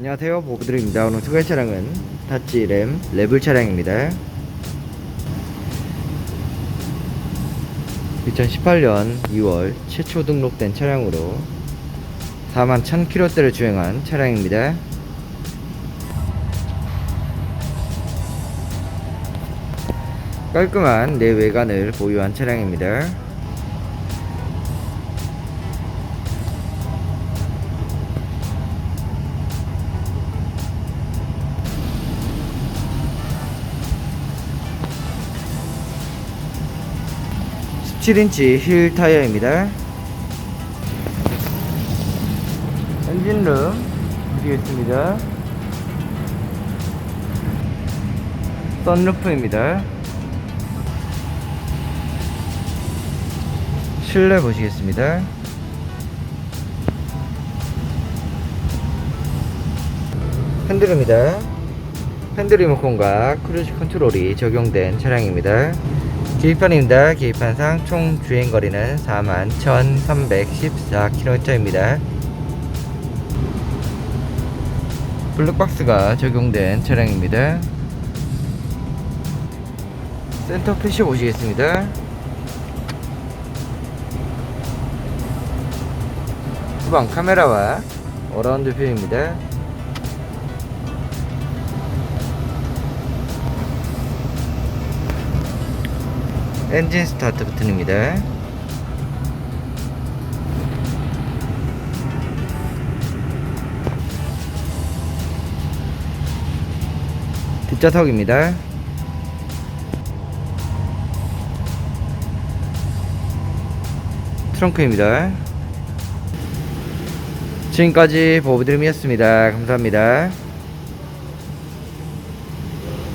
안녕하세요. 보부드입니다. 오늘 소개할 차량은 타치 램 레블 차량입니다. 2018년 2월 최초 등록된 차량으로 4만 1000km대를 주행한 차량입니다. 깔끔한 내외관을 보유한 차량입니다 17인치 힐 타이어입니다. 엔진룸 드리겠습니다. 썬루프입니다. 실내 보시겠습니다. 핸들입니다. 핸들 리모컨과 크루즈 컨트롤이 적용된 차량입니다. 계기판입니다. 계기판상 총 주행거리는 41,314km입니다. 블랙박스가 적용된 차량입니다. 센터 패시 보시겠습니다. 후방 카메라와 어라운드 뷰입니다. 엔진 스타트 버튼입니다. 뒷좌석입니다. 트렁크입니다. 지금까지 보부드림이었습니다. 감사합니다.